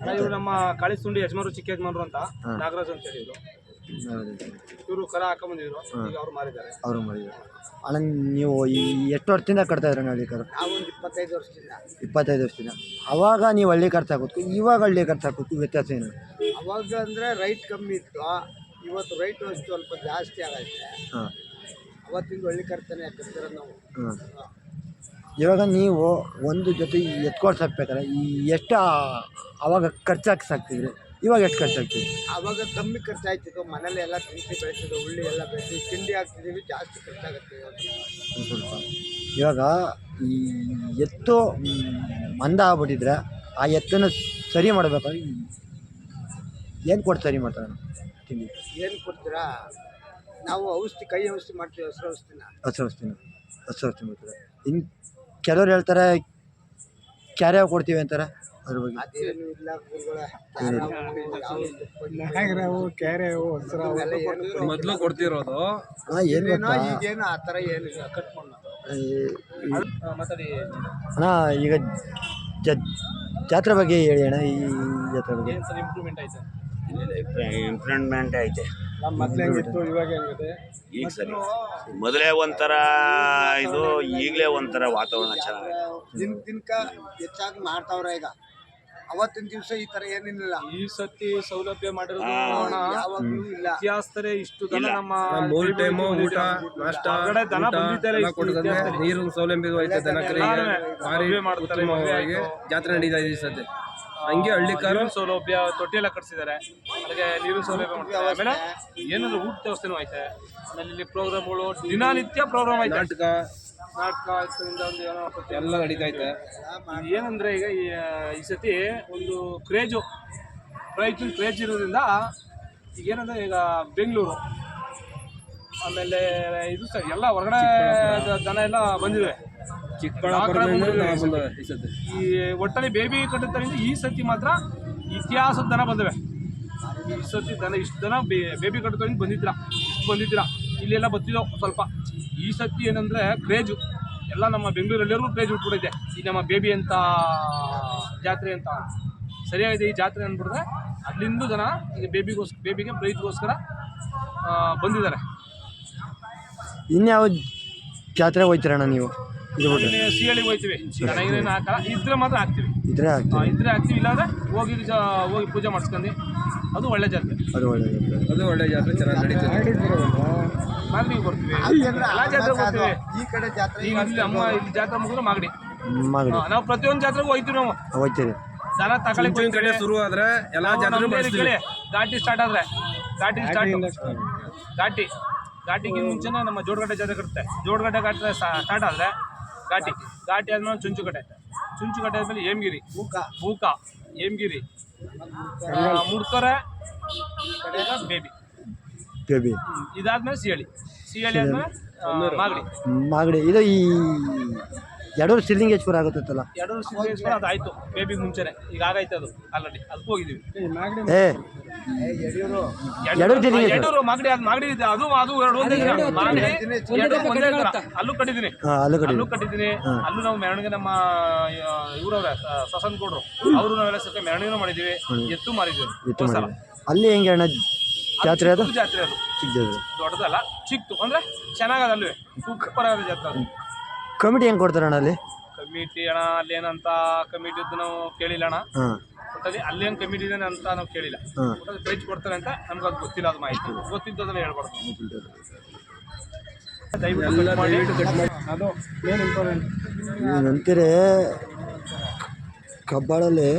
ಅಣ್ಣ ಇವ್ರು ನಮ್ಮ ಕಾಳಿಸುಂಡಿ ಯಜಮಾನರು ಚಿಕ್ಕ ಯಜಮಾನರು ಅಂತ ನಾಗರಾಜ್ ಅಂತ ಹೇಳಿದ್ರು. ಇವರು ಕರ ಹಾಕೊಂಬಂದಿದ್ರು ಈಗ ಅವ್ರು ಮಾರಿದ್ದಾರೆ. ಅವರು ಮಾಡಿದ್ದಾರೆ ಅಣ್ಣ ನೀವು ಈ ಎಷ್ಟು ವರ್ಷದಿಂದ ಕಟ್ತಾ ಇದ್ರೆ ಹಳ್ಳಿ ಕಾರು? ಒಂದು ಇಪ್ಪತ್ತೈದು ವರ್ಷದಿಂದ. ಇಪ್ಪತ್ತೈದು ವರ್ಷದಿಂದ. ಅವಾಗ ನೀವು ಹಳ್ಳಿ ಖರ್ಚು ಹಾಕೋದು ಇವಾಗ ಹಳ್ಳಿ ಖರ್ಚು ಹಾಕೋದು ವ್ಯತ್ಯಾಸ ಏನು? ಅವಾಗ ಅಂದ್ರೆ ರೈಟ್ ಕಮ್ಮಿ ಇತ್ತು. ಇವತ್ತು ರೈಟ್ ಸ್ವಲ್ಪ ಜಾಸ್ತಿ ಆಗೈತೆ. ಹಾಂ. ಅವತ್ತಿಂದ ಹಳ್ಳಿ ಕರ್ತನೆ ಹಾಕಿರ್ತೀರ ನಾವು. ಹಾಂ. ಇವಾಗ ನೀವು ಒಂದು ಜೊತೆ ಎತ್ಕೊಂಡು ಸಾಕ್ಬೇಕಾದ್ರೆ ಈ ಎಷ್ಟು ಅವಾಗ ಖರ್ಚಾಗಿ ಸಾಕ್ತಿದ್ರಿ? ಇವಾಗ ಎಷ್ಟು ಖರ್ಚಾಗ್ತಿದೆ? ಅವಾಗ ಕಮ್ಮಿ ಖರ್ಚಾಯ್ತಿತ್ತು. ಮನೇಲಿ ಎಲ್ಲ ತಿಂಡಿ ಬೆಳೆಸಿದ್ದು ಉಳ್ಳಿ ಎಲ್ಲ ಬೆಳೆಸಿ ತಿಂಡಿ ಹಾಕ್ತಿದ್ದೀವಿ ಜಾಸ್ತಿ ಖರ್ಚಾಗುತ್ತೆ. ಸ್ವಲ್ಪ ಇವಾಗ ಈ ಎತ್ತು ಮಂದ ಆಗ್ಬಿಟ್ಟಿದ್ರೆ ಆ ಎತ್ತನ್ನು ಸರಿ ಮಾಡಬೇಕಾದ್ರೆ ಏನು ಕೊಟ್ಟು ಸರಿ ಮಾಡ್ತಾರೆ ತಿಂಡಿ? ಏನು ಕೊಡ್ತೀರಾ? ನಾವು ಔಷಧಿ ಕೈ ಔಷಧಿ ಮಾಡ್ತೀವಿ ಹಸಿರು ಔಷಧಿನ. ಹಸಿರು ಔಷಧಿನ ಹಸಿರು ಔಷಧಿ ಮಾಡ್ತೀರಾ. ಇನ್ನು ಕೆಲವ್ರು ಹೇಳ್ತಾರೆ ಕ್ಯಾರೆ ಕೊಡ್ತೀವಿ ಅಂತಾರೆ ಅದ್ರ ಬಗ್ಗೆ. ಅದೇನು ಇಲ್ಲ ಗುರುಗಳೇ. ಮೊದಲು ಕೊಡ್ತಿರೋದು. ಹಾಂ ಏನು ಏನೋ ಗೊತ್ತಾ ಈಗೇನು ಆ ಥರ ಏನಿಲ್ಲ ಕಟ್ ಈ- ಮಾತಾಡಿ. ಅಣ್ಣ ಈಗ ಜ- ಜಾತ್ರೆ ಬಗ್ಗೆ ಹೇಳಿ ಅಣ್ಣ ಈ ಜಾತ್ರೆ ಬಗ್ಗೆ. ಏನು ಸರ್ ಇಂಪ್ರೂವ್ಮೆಂಟ್ ಆಯ್ತು? ಇಂಪ್ರೂವ್ಮೆಂಟ್ ಐತೆ ಈಗ ಸರಿ. ಮೊದಲೇ ಒಂಥರ ಇದು ಈಗಲೇ ಒಂಥರ ವಾತಾವರಣ ಚೆನ್ನಾಗಿದೆ. ದಿನ ದಿನಕ ಹೆಚ್ಚಾಗಿ ಮಾಡ್ತಾವ್ರೆ ಈಗ. ಅವತ್ತಿನ ದಿವಸ ಈ ತರ ಏನಿಲ್ಲ. ಈ ಸತಿ ಸೌಲಭ್ಯ ಮಾಡಿರೋದು ಹಾ. ಅಣ್ಣ, ಯಾವಾಗ್ಲೂ ಇಲ್ಲ. ಇತಿಹಾಸದಲ್ಲಿ ಇಷ್ಟು ದನ ಇಲ್ಲ. ನಮ್ಮ ಮೂರು ಟೈಮು ಊಟ ನಾಷ್ಟ ಹೊರಗಡೆ ದನ ಊಟ ಬಂದಿದ್ದಾರೆ ಎಲ್ಲ ಇಷ್ಟು ಕೊಡ್ತದೆ ಇತಿಹಾಸದಲ್ಲಿ. ನೀರಿನ ಸೌಲಭ್ಯ ಐತೆ ದನಕರಿಗೆ ಎಲ್ಲಾನು ಭಾರಿ ಮದುವೆ ಮಾಡ್ತಾರೆ, ಉತ್ತಮವಾಗಿ ಮದುವೆ ಆಯ್ತು. ಜಾತ್ರೆ ನಡೀತಾ ಇದೆ ಈ ಹಂಗೆ ಹಳ್ಳಿ ಕಾರು. ನೀರಿನ ಸೌಲಭ್ಯ ತೊಟ್ಟಿ ಎಲ್ಲ ಕಟ್ಸಿದ್ದಾರೆ ಅದಕ್ಕೆ ನೀರಿನ ಸೌಲಭ್ಯ ಮಾಡ್ತಾರೆ. ಆಮೇಲೆ ಏನಾದ್ರು ಊಟ ವ್ಯವಸ್ಥೆನೂ ಐತೆ. ಆಮೇಲೆ ಇಲ್ಲಿ ಪ್ರೋಗ್ರಾಮ್ಗಳು ದಿನನಿತ್ಯ ಪ್ರೋಗ್ರಾಮ್ ಐತೆ. ನಾಟಕ. ನಾಟಕ ಇದರಿಂದ ಒಂದು ಏನೋ ಎಲ್ಲ ನಡೀತಾ ಐತೆ. ಏನಂದ್ರೆ ಈಗ ಈ ಸತಿ ಒಂದು ಕ್ರೇಜು ಪ್ರೈಜ್ ಕ್ರೇಜ್ ಇರೋದ್ರಿಂದ ಈಗ ಏನಂದ್ರೆ ಈಗ ಬೆಂಗಳೂರು ಆಮೇಲೆ ಇದು ಸರ್ ಎಲ್ಲ ಹೊರಗಡೆ ಜನ ದನ ಎಲ್ಲ ಬಂದಿದೆ ಈ ಒಟ್ಟಲ್ಲಿ ಬೇಬಿ ಕಟ್ಟುತ್ತರಿಂದ ಈ ಸತಿ ಮಾತ್ರ ಇತಿಹಾಸದ ದನ ಬಂದವೆ. ಈ ಸತಿ ದನ ಇಷ್ಟು ದನ ಬೇಬಿ ಕಟ್ಟುತ್ತರಿಂದ ಬಂದಿದ್ದಿಲ್ಲ ಇಷ್ಟು ಬಂದಿದ್ದಿಲ್ಲ ಇಲ್ಲೆಲ್ಲ ಬತ್ತಿದ್ದವು ಸ್ವಲ್ಪ. ಈ ಸತಿ ಏನಂದರೆ ಕ್ರೇಜು. ಎಲ್ಲ ನಮ್ಮ ಬೆಂಗಳೂರಲ್ಲಿಯೂ ಕ್ರೇಜ್ ಉಟ್ಬಿಟ್ಟಿದೆ. ಈ ನಮ್ಮ ಬೇಬಿ ಅಂತ ಜಾತ್ರೆ ಅಂತ. ಸರಿಯಾಗಿದೆ ಈ ಜಾತ್ರೆ ಅಂದ್ಬಿಟ್ರೆ ಅಲ್ಲಿಂದ ಜನ ಈಗ ಬೇಬಿಗೋಸ್ಕರ ಬೇಬಿಗೆ ಪ್ರೈಜ್ಗೋಸ್ಕರ ಬಂದಿದ್ದಾರೆ. ಇನ್ಯಾವ ಜಾತ್ರೆ ಹೋಯ್ತೀರಣ್ಣ ನೀವು? ಇದು ಬಿಟ್ರೆ ಸಿ ಹಳ್ಳಿಗೆ ಹೋಗ್ತೀವಿ. ಏನೇನು ಹಾಕಲ್ಲ. ಇದ್ರೆ ಮಾತ್ರ ಹಾಕ್ತೀವಿ. ಇದ್ರೆ ಹಾಕ್ತೀವಿ. ಇಲ್ಲಾಂದ್ರೆ ಹೋಗಿ ಹೋಗಿ ಪೂಜೆ ಮಾಡಿಸ್ಕೊಂಡು. ಅದು ಒಳ್ಳೆ ಜಾತ್ರೆ. ಅದು ಒಳ್ಳೆ ಜಾತ್ರೆ. ಅದು ಒಳ್ಳೆ ಜಾತ್ರೆ ಚೆನ್ನಾಗಿ ನಡೀತದೆ. ಮಾಗಡಿಗೆ ಬರ್ತೀವಿ. ಎಲ್ಲ ಜಾತ್ರೆ ಬರ್ತೀವಿ ಈ ಕಡೆ ಜಾತ್ರೆ ಈಗ ಇಲ್ಲಿ ಅಮ್ಮ ಇಲ್ಲಿ ಜಾತ್ರೆ ಮುಗಿದ್ರೆ ಮಾಗಡಿ. ಮಾಗಡಿ. ನಾವು ಪ್ರತಿಯೊಂದು ಜಾತ್ರೆಗೂ ಹೋಗ್ತೀವಿ ನಾವು. ಹೋಯ್ತೀರಿ ದನ ತಗೊಳ್ಳಿ ಮುಂಚಿನ ಕಡೆ ಶುರು ಆದ್ರೆ ಎಲ್ಲ ಜಾತ್ರೆ ಘಾಟಿ ಸ್ಟಾರ್ಟ್ ಆದ್ರೆ. ಘಾಟಿ ಸ್ಟಾರ್ಟ್ ಘಾಟಿ. ಘಾಟಿಗಿಂತ ಮುಂಚೆನೇ ನಮ್ಮ ಜೋಡಗಡ್ಡೆ ಜಾತ್ರೆ ಕಟ್ಟುತ್ತೆ ಜೋಡಗಡ್ಡೆ ಘಾಟಿ ಸ್ಟಾರ್ಟ್ ಆದ್ರೆ ಘಾಟಿ. ಘಾಟಿ ಆದ್ಮೇಲೆ ಚುಂಚುಕಟ್ಟೆ. ಚುಂಚುಕಟ್ಟೆ ಆದ್ಮೇಲೆ ಹೇಮಗಿರಿ. ಭೂಕ ಬೂಕ ಹೇಮಗಿರಿ. ಮುಡ್ಕೊರೆ ಬೇಬಿ. ಬೇಬಿ. ಇದಾದ್ಮೇಲೆ ಸಿಹಳಿ. ಸಿಹಳಿ ಆದ್ಮೇಲೆ ಮಾಗಡಿ. ಮಾಗಡಿ. ಇದು ಈ ಎರಡೂರು ಸಿದ್ಲಿಂಗೇಶ್ವರ ಆಗುತ್ತಲ್ಲ ಎರಡು ಸಿದ್ದೇಶ್ವರ ಅದು ಆಯ್ತು. ಬೇಬಿ ಮುಂಚೆನೆ. ಈಗ ಆಗೈತೆ ಅದು ಆಲ್ರೆಡಿ ಅದಕ್ಕೆ ಹೋಗಿದ್ದೀವಿ ಏ ಎರಡೂರು ಮಾಗಡಿ ಅದು ಮಾಗಡಿ ಇದೆ. ಅದು ಅದು ಎರಡು ಒಂದೇ ದಿನ. ಮಾಗಡಿ ಎರಡು ಒಂದೇ. ಅಲ್ಲೂ ಕಟ್ಟಿದ್ದೀನಿ. ಹಾಂ ಅಲ್ಲೂ ಕಡೆ ಅಲ್ಲೂ ಕಟ್ಟಿದ್ದೀನಿ. ಅಲ್ಲೂ ನಾವು ಮೆರವಣಿಗೆ ನಮ್ಮ ಇವರವ್ರೆ ಸಸನ್ ಕೊಡ್ರು ಅವರು ನಾವೆಲ್ಲ ಸೇರ್ಕೊಂಡು ಮೆರವಣಿಗೆ ಮಾಡಿದೀವಿ. ಎತ್ತು ಹೋದ್ ಸಲ. ಮಾಡಿ ಅಲ್ಲಿ ಹೆಂಗೆ ಅಣ್ಣ? ಜಾತ್ರೆ ಅದು? ಚಿಕ್ಕ ಜಾತ್ರೆ ಅದು. ಚಿಕ್ಕ ಜಾತ್ರೆ ದೊಡ್ಡದಲ್ಲ. ಚಿಕ್ತು ಅಂದ್ರೆ ಚೆನ್ನಾಗದ ಅಲ್ವೇ ಸೂಪರ್ ಆದ ಜಾತ್ರೆ ಅದು. ಕಮಿಟಿ ಹೆಂಗೆ ಕೊಡ್ತಾರೆ ಅಣ್ಣ ಅಲ್ಲಿ? ಕಮಿಟಿ ಅಣ್ಣ ಅಲ್ಲೇನಂತ ಕಮಿಟಿ ನಾವು ಕೇಳಿಲ್ಲ ಅಣ್ಣ. ಹಾಂ. ಒಟ್ಟಲ್ಲಿ ಅಲ್ಲೇನು ಕಮಿಟಿ ಇದೆ ಅಂತ ನಾವು ಕೇಳಿಲ್ಲ. ಹಾಂ. ಒಟ್ಟಲ್ಲಿ ಪ್ರೈಸ್ ಕೊಡ್ತಾರೆ ಅಂತ ನಮ್ಗೆ ಅದು ಗೊತ್ತಿಲ್ಲ ಅದು ಮಾಹಿತಿ. ಗೊತ್ತಿದ್ದದನ್ನ ಹೇಳ್ಬಾರ್ದು. ದಯವಿಟ್ಟು cut ಮಾಡಿ. ಅದು ಮೇನ್ ಇಂಪಾರ್ಟೆಂಟ್ ನಂತರ ಕಬ್ಬಾಳಲ್ಲಿ